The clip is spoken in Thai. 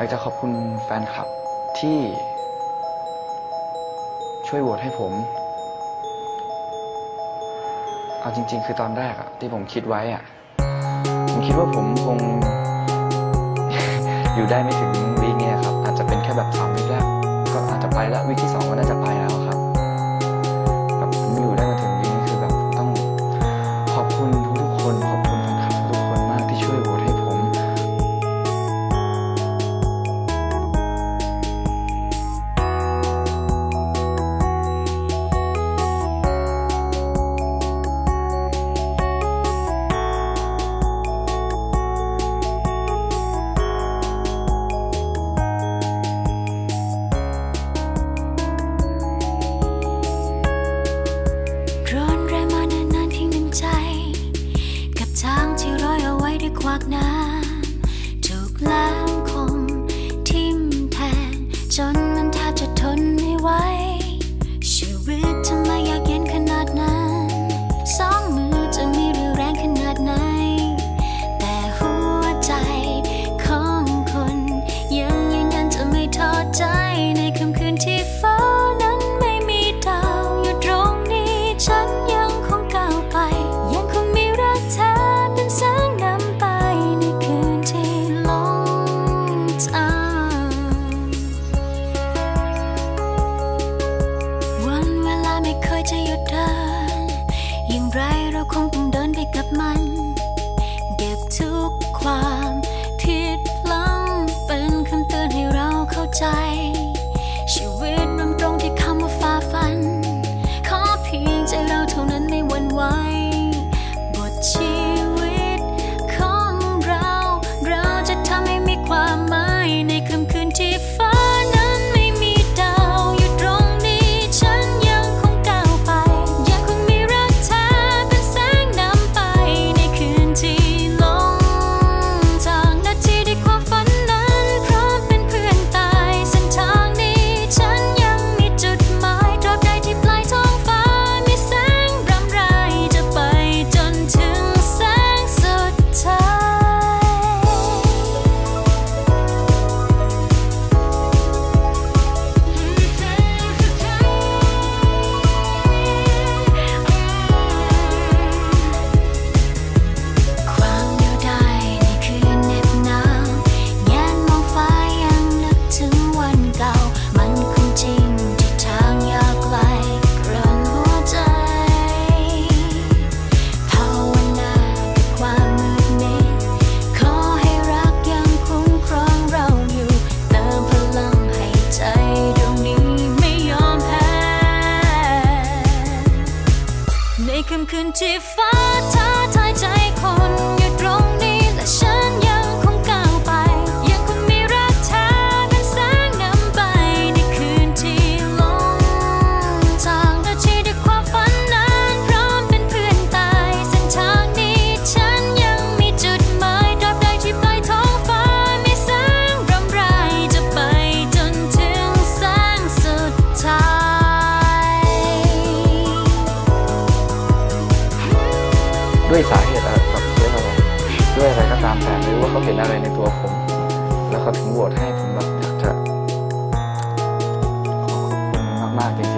อยากจะขอบคุณแฟนคลับที่ช่วยโหวตให้ผม เอาจริง ๆ คือตอนแรกอะที่ผมคิดไว้อะผมคิดว่าผมคง อยู่ได้ไม่ถึงวีคเนี้ยครับ อาจจะเป็นแค่แบบสามวีคแรกก็อาจจะไปแล้ววีคที่สองก็น่าจะไปแล้ว ในค่ำคืนที่ฟ้าท้าทายใจ ด้วยสาเหตุอะไรแบบด้วยอะไรด้วยอะไรก็ตามแต่ไม่รู้ว่าเขาเห็นอะไรในตัวผม แล้วเขาถึงโหวตให้ผมแบบอยากจะขอบคุณมากๆจริง